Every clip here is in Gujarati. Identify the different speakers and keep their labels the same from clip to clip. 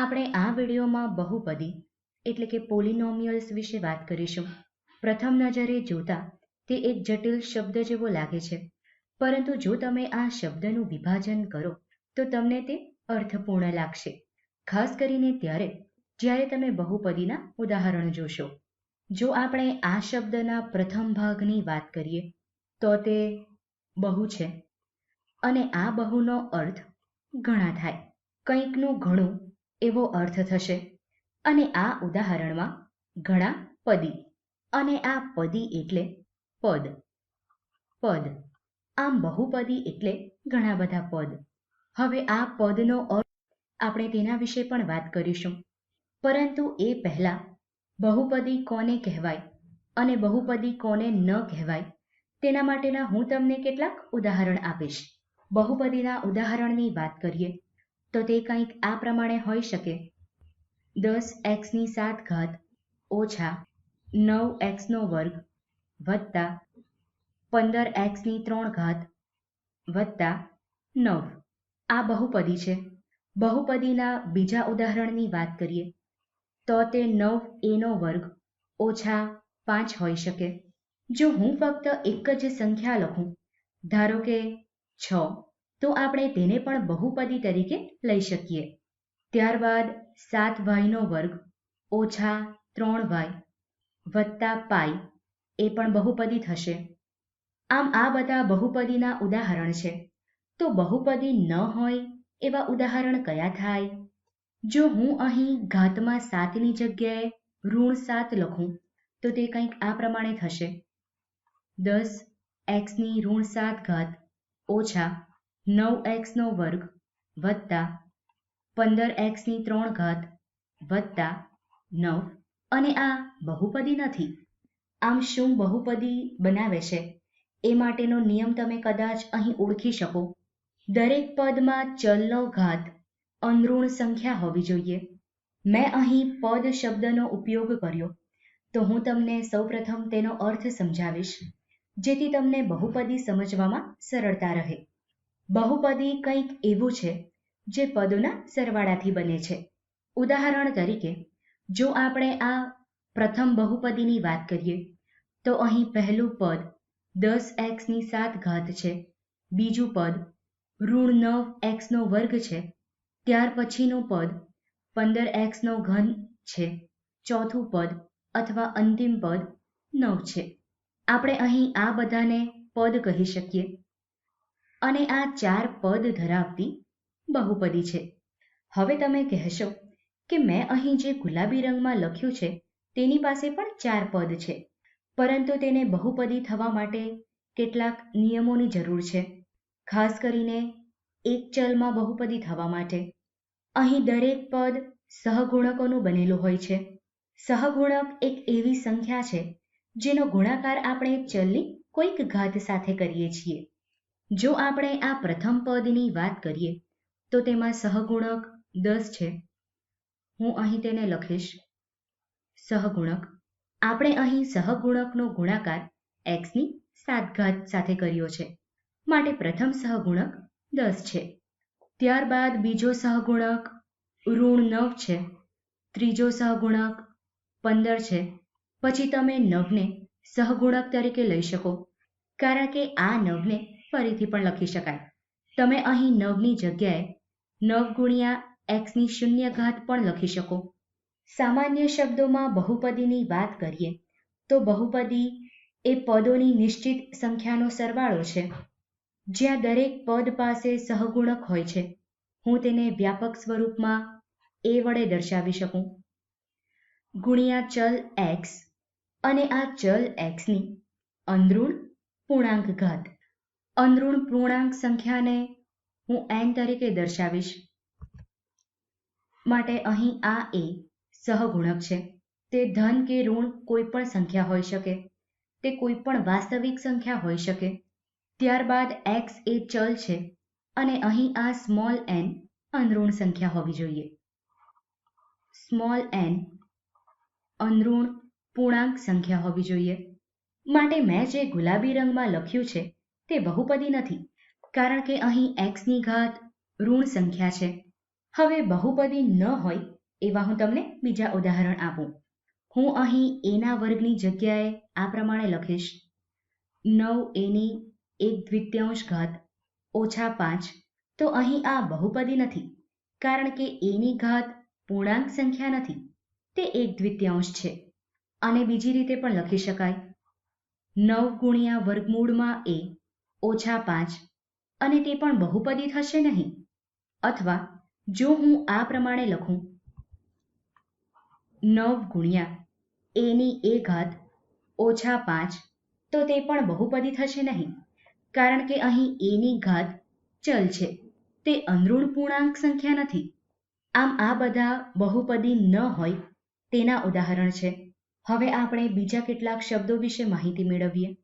Speaker 1: આપણે આ વિડીયોમાં બહુપદી, એટલે કે પોલિનોમિયલ્સ વિશે વાત કરીશું. પ્રથમ નજરે જોતા, તે એક જટિલ શબ્દ જેવો લાગે છે. પરંતુ જો તમે આ શબ્દનું વિભાજન કરો, તો તમને તે અર્થપૂર્ણ લાગશે. ખાસ કરીને ત્યારે, જ્યારે તમે બહુપદીના ઉદાહરણ જોશો. જો આપણે આ શબ્દના પ્રથમ ભાગની વાત કરીએ, તો તે બહુ છે. અને આ બહુનો અર્થ ઘણા થાય. કંઈકનું ઘણું એવો અર્થ થશે. અને આ ઉદાહરણમાં ઘણા પદી. અને આ પદી એટલે પદ. પદ. આમ બહુપદી એટલે ઘણા બધા પદ. હવે આ પદનો અર્થ આપણે તેના વિશે પણ વાત કરીશું. પરંતુ એ પહેલા બહુપદી કોને કહેવાય અને બહુપદી કોને ન કહેવાય તેના માટેના હું તમને કેટલાક ઉદાહરણ આપીશ. બહુપદીના ઉદાહરણની વાત કરીએ. તો તે કંઈક આ પ્રમાણે હોઈ શકે. દસ એક્સની સાત ઘાત ઓછા નવ એક્સનો વર્ગ વત્તા પંદર એક્સની ત્રણ ઘાત વત્તા નવ. આ બહુપદી છે. બહુપદીના બીજા ઉદાહરણની વાત કરીએ, તો તે નવ એનો વર્ગ ઓછા પાંચ હોઈ શકે. જો હું ફક્ત એક જ સંખ્યા લખું, ધારો કે છ. તો આપણે તેને પણ બહુપદી તરીકે લઈ શકીએ. ત્યારબાદ સાત વાયનો વર્ગ ઓછા ત્રણ વાય વત્તા પાઈ એ પણ બહુપદી થશે. આમ આ બધા બહુપદીના ઉદાહરણ છે. તો બહુપદી ન હોય એવા ઉદાહરણ કયા થાય? જો હું અહીં ઘાતમાં સાતની જગ્યાએ ઋણ સાત લખું, તો તે કંઈક આ પ્રમાણે થશે. દસ એક્સની ઋણ સાત ઘાત ઓછા નવ એક્સનો વર્ગ વત્તા પંદર એક્સની ત્રણ ઘાત વત્તા નવ. અને આ બહુપદી નથી. આમ શું બહુપદી બનાવે છે? એ માટેનો નિયમ તમે કદાચ અહીં ઓળખી શકો. દરેક પદમાં ચલનો ઘાત અનઋણ સંખ્યા હોવી જોઈએ. મેં અહીં પદ શબ્દનો ઉપયોગ કર્યો. તો હું તમને સૌપ્રથમ તેનો અર્થ સમજાવીશ, જેથી તમને બહુપદી સમજવામાં સરળતા રહે. બહુપદી કંઈક એવું છે જે પદોના સરવાળાથી બને છે. ઉદાહરણ તરીકે, જો આપણે આ પ્રથમ બહુપદીની વાત કરીએ, તો અહીં પહેલું પદ દસ એક્સની સાત ઘાત છે. બીજું પદ ઋણ નવ એક્સનો વર્ગ છે. ત્યાર પછીનું પદ પંદર એક્સનો ઘન છે. ચોથું પદ અથવા અંતિમ પદ નવ છે. આપણે અહીં આ બધાને પદ કહી શકીએ. અને આ ચાર પદ ધરાવતી બહુપદી છે. હવે તમે કહેશો કે મેં અહીં જે ગુલાબી રંગમાં લખ્યું છે, તેની પાસે પણ ચાર પદ છે. પરંતુ તેને બહુપદી થવા માટે કેટલાક નિયમોની જરૂર છે. ખાસ કરીને એક ચલમાં બહુપદી થવા માટે. અહીં દરેક પદ સહગુણકોનું બનેલું હોય છે. સહગુણક એક એવી સંખ્યા છે, જેનો ગુણાકાર આપણે ચલની કોઈક ઘાત સાથે કરીએ છીએ. જો આપણે આ પ્રથમ પદની વાત કરીએ, તો તેમાં સહગુણક દસ છે. હું અહીં તેને લખીશ. સહગુણક. આપણે અહીં સહગુણકનો ગુણાકાર એક્સની સાત ઘાત સાથે કર્યો છે. માટે પ્રથમ સહગુણક દસ છે. ત્યારબાદ બીજો સહગુણક ઋણ નવ છે. ત્રીજો સહગુણક પંદર છે. પછી તમે નવને સહગુણક તરીકે લઈ શકો. કારણ કે આ નવને ફરીથી પણ લખી શકાય. તમે અહીં નવની જગ્યાએ નવ ગુણ્યા એક્સની શૂન્ય ઘાત પણ લખી શકો. સામાન્ય શબ્દોમાં બહુપદીની વાત કરીએ, તો બહુપદી એ પદોની નિશ્ચિત સંખ્યાનો સરવાળો છે. જ્યાં દરેક પદ પાસે સહગુણક હોય છે. હું તેને વ્યાપક સ્વરૂપમાં એ વડે દર્શાવી શકું. ગુણ્યા ચલ એક્સ અને આ ચલ એક્સની અંદરૂણ પૂર્ણાંક ઘાત. અંદરૂણ પૂર્ણાંક સંખ્યાને હું એન તરીકે દર્શાવીશ. માટે અહીં આ એ સહગુણક છે. તે ધન કે ઋણ કોઈ પણ સંખ્યા હોઈ શકે. તે કોઈ પણ વાસ્તવિક સંખ્યા હોઈ શકે. ત્યારબાદ એક્સ એ ચલ છે અને અહીં આ સ્મોલ એન અંદરૂણ સંખ્યા હોવી જોઈએ. સ્મોલ એન અનઋણ પૂર્ણાંક સંખ્યા હોવી જોઈએ. માટે મેં જે ગુલાબી રંગમાં લખ્યું છે તે બહુપદી નથી, કારણ કે અહીં એક્સની ઘાત ઋણ સંખ્યા છે. હવે બહુપદી ન હોય એવા હું તમને બીજા ઉદાહરણ આપું. હું અહીં એના વર્ગની જગ્યાએ આ પ્રમાણે લખીશ. નવ એની એક દ્વિત્યાંશ ઘાત ઓછા પાંચ. તો અહીં આ બહુપદી નથી, કારણ કે એની ઘાત પૂર્ણાંક સંખ્યા નથી, તે એક દ્વિતીયાંશ છે. અને બીજી રીતે પણ લખી શકાય. નવ ગુણ્યા વર્ગમૂળમાં એ ઓછા પાંચ. અને તે પણ બહુપદી થશે નહીં. અથવા જો હું આ પ્રમાણે લખું. નવ ગુણ્યા એની એ ઘાત ઓછા પાંચ, તો તે પણ બહુપદી થશે નહીં. કારણ કે અહીં એની ઘાત ચલ છે. તે અંદરૂણ પૂર્ણાંક સંખ્યા નથી. આમ આ બધા બહુપદી ન હોય તેના ઉદાહરણ છે. હવે આપણે બીજા કેટલાક શબ્દો વિશે માહિતી મેળવીએ.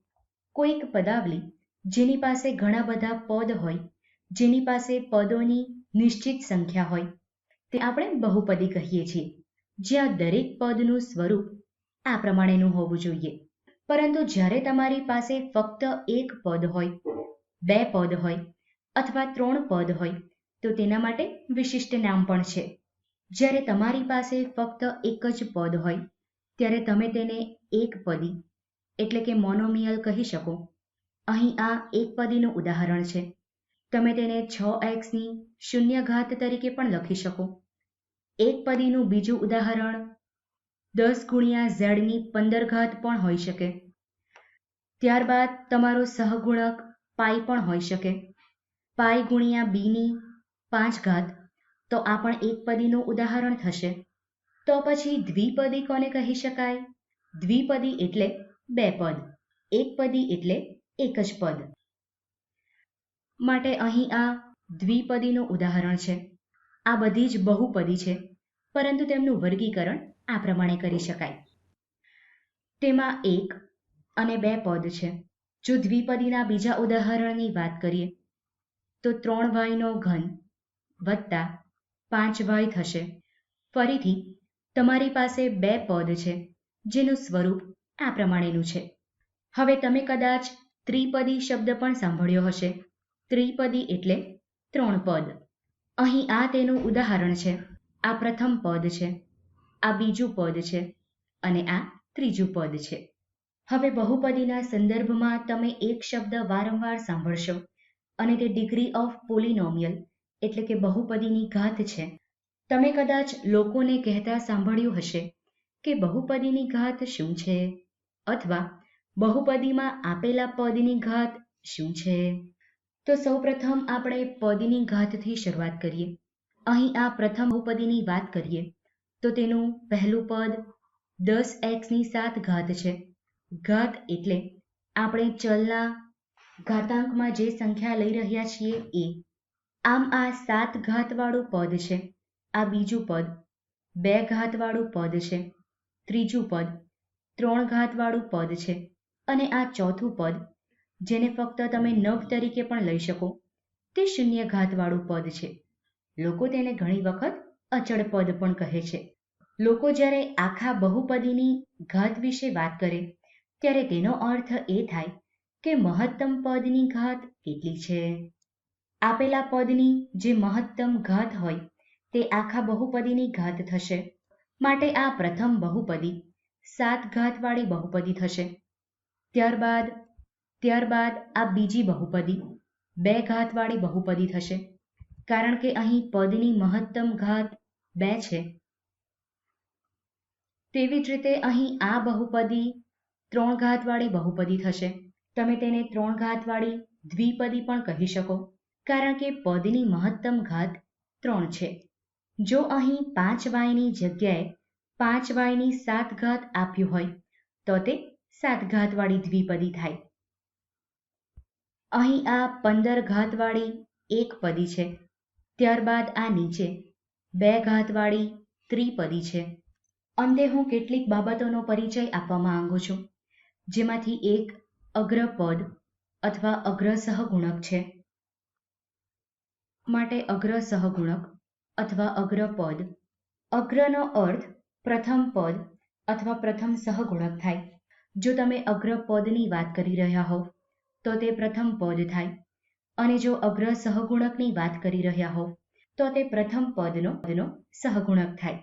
Speaker 1: કોઈક પદાવલી જેની પાસે ઘણા બધા પદ હોય, જેની પાસે પદોની નિશ્ચિત સંખ્યા હોય, તે આપણે બહુપદી કહીએ છીએ. જ્યાં દરેક પદનું સ્વરૂપ આ પ્રમાણેનું હોવું જોઈએ. પરંતુ જ્યારે તમારી પાસે ફક્ત એક પદ હોય, બે પદ હોય અથવા ત્રણ પદ હોય, તો તેના માટે વિશિષ્ટ નામ પણ છે. જ્યારે તમારી પાસે ફક્ત એક જ પદ હોય, ત્યારે તમે તેને એક પદી, એટલે કે મોનોમિયલ કહી શકો. અહીં આ એક પદીનું ઉદાહરણ છે. તમે તેને છ એક્સની શૂન્ય ઘાત તરીકે પણ લખી શકો. એક પદીનું બીજું ઉદાહરણ દસ ગુણ્યા ઝેડની પંદર ઘાત પણ હોઈ શકે. ત્યારબાદ તમારો સહગુણક પાઈ પણ હોઈ શકે. પાઈ ગુણ્યા બીની પાંચ ઘાત તો આ પણ એક પદીનું ઉદાહરણ થશે. તો પછી દ્વિપદી કોને કહી શકાય? દ્વિપદી એટલે બે પદ. એક પદી એટલે એક જ પદ. માટે અહીં આ દ્વિપદીનું ઉદાહરણ છે. આ બધી જ બહુપદી છે, પરંતુ તેમનું વર્ગીકરણ આ પ્રમાણે કરી શકાય. તેમાં એક અને બે પદ છે. જો દ્વિપદીના બીજા ઉદાહરણની વાત કરીએ, તો ત્રણ વાયનો ઘન વત્તા પાંચ વાય થશે. ફરીથી, તમારી પાસે બે પદ છે, જેનું સ્વરૂપ આ પ્રમાણેનું છે. હવે તમે કદાચ ત્રિપદી શબ્દ પણ સાંભળ્યો હશે. ત્રિપદી એટલે ત્રણ પદ. અહીં આ તેનું ઉદાહરણ છે. આ પ્રથમ પદ છે. આ બીજું પદ છે. અને આ ત્રીજું પદ છે. હવે બહુપદીના સંદર્ભમાં તમે એક શબ્દ વારંવાર સાંભળશો અને તે ડિગ્રી ઓફ પોલિનોમિયલ એટલે કે બહુપદીની ઘાત છે. તમે કદાચ લોકોને કહેતા સાંભળ્યું હશે કે બહુપદીની ઘાત શું છે? અથવા બહુપદીમાં આપેલા પદની ઘાત શું છે? તો સૌપ્રથમ આપણે પદની ઘાતથી શરૂઆત કરીએ. અહીં આ પ્રથમ બહુપદીની વાત કરીએ. તો તેનું પહેલું પદ દસ એક્સની સાત ઘાત છે. ઘાત એટલે આપણે ચલના ઘાતાંકમાં જે સંખ્યા લઈ રહ્યા છીએ એ. આમ આ સાત ઘાતવાળું પદ છે. આ બીજું પદ બે ઘાતવાળું પદ છે. ત્રીજું પદ ત્રણ ઘાતવાળું પદ છે. અને આ ચોથું પદ, જેને ફક્ત તમે નવ તરીકે પણ લઈ શકો, તે શૂન્ય ઘાતવાળું પદ છે. લોકો તેને ઘણી વખત અચળ પદ પણ કહે છે. લોકો જ્યારે આખા બહુપદીની ઘાત વિશે વાત કરે, ત્યારે તેનો અર્થ એ થાય કે મહત્તમ પદની ઘાત કેટલી છે? આપેલા પદની જે મહત્તમ ઘાત હોય, તે આખા બહુપદીની ઘાત થશે. માટે આ પ્રથમ બહુપદી સાત ઘાતવાળી બહુપદી થશે. ત્યારબાદ ત્યારબાદ આ બીજી બહુપદી, બે ઘાતવાળી બહુપદી થશે. કારણ કે અહીં પદની મહત્તમ ઘાત બે છે. તેવી જ રીતે અહીં આ બહુપદી ત્રણ ઘાતવાળી બહુપદી થશે. તમે તેને ત્રણ ઘાતવાળી દ્વિપદી પણ કહી શકો, કારણ કે પદની મહત્તમ ઘાત ત્રણ છે. જો અહીં પાંચ વાયની જગ્યાએ પાંચ વાયની સાત ઘાત આપ્યું હોય, તો તે સાત ઘાતવાળી દ્વિપદી થાય. અહીં આ પંદર ઘાતવાળી એક પદી છે. ત્યારબાદ આ નીચે બે ઘાતવાળી ત્રિપદી છે. અંતે હું કેટલીક બાબતોનો પરિચય આપવા માંગુ છું, જેમાંથી એક અગ્રપદ અથવા અગ્ર સહગુણક છે. માટે અગ્ર સહગુણક અથવા અગ્રપદ, અગ્રનો અર્થ પ્રથમ પદ અથવા પ્રથમ સહગુણક થાય. જો તમે અગ્રપદની વાત કરી રહ્યા હોવ, તો તે પ્રથમ પદ થાય. અને જો અગ્ર સહગુણકની વાત કરી રહ્યા હોવ, તો તે પ્રથમ પદનો પદનો સહગુણક થાય.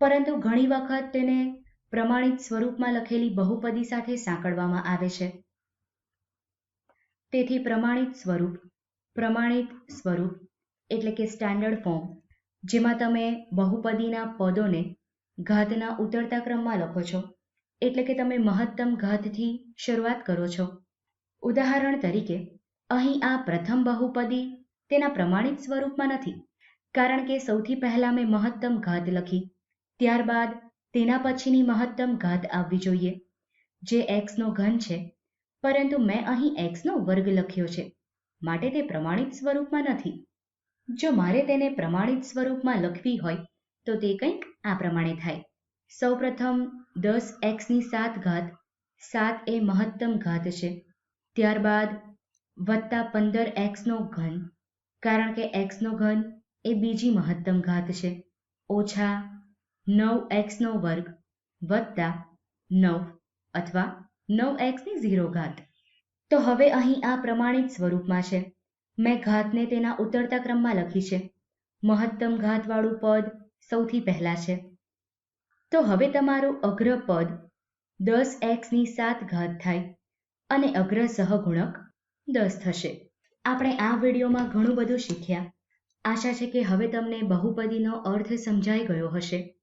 Speaker 1: પરંતુ ઘણી વખત તેને પ્રમાણિત સ્વરૂપમાં લખેલી બહુપદી સાથે સાંકળવામાં આવે છે. તેથી પ્રમાણિત સ્વરૂપ પ્રમાણિત સ્વરૂપ એટલે કે સ્ટાન્ડર્ડ ફોર્મ, જેમાં તમે બહુપદીના પદોને ઘાતના ઉતરતા ક્રમમાં લખો છો. એટલે કે તમે મહત્તમ ઘાતથી શરૂઆત કરો છો. ઉદાહરણ તરીકે, અહીં આ પ્રથમ બહુપદી તેના પ્રમાણિત સ્વરૂપમાં નથી, કારણ કે સૌથી પહેલા મેં મહત્તમ ઘાત લખી, ત્યારબાદ તેના પછીની મહત્તમ ઘાત આવવી જોઈએ, જે એક્સનો ઘન છે, પરંતુ મેં અહીં એક્સનો વર્ગ લખ્યો છે, માટે તે પ્રમાણિત સ્વરૂપમાં નથી. જો મારે તેને પ્રમાણિત સ્વરૂપમાં લખવી હોય, તો તે કંઈક આ પ્રમાણે થાય. સૌપ્રથમ દસ એક્સની સાત ઘાત, સાત એ મહત્તમ ઘાત છે. ત્યારબાદ વત્તા પંદર એક્સનો ઘન, કારણ કે એક્સનો ઘન એ બીજી મહત્તમ ઘાત છે. ઓછા નવ એક્સનો વર્ગ વત્તા નવ અથવા નવ એક્સની ઝીરો ઘાત. તો હવે અહીં આ પ્રમાણિત સ્વરૂપમાં છે. મેં ઘાતને તેના ઉતરતા ક્રમમાં લખી છે. મહત્તમ ઘાતવાળું પદ સૌથી પહેલાં છે. તો હવે તમારું અગ્રપદ દસ એક્સની સાત ઘાત થાય અને અગ્ર સહગુણક દસ થશે. આપણે આ વિડીયોમાં ઘણું બધું શીખ્યા. આશા છે કે હવે તમને બહુપદીનો અર્થ સમજાઈ ગયો હશે.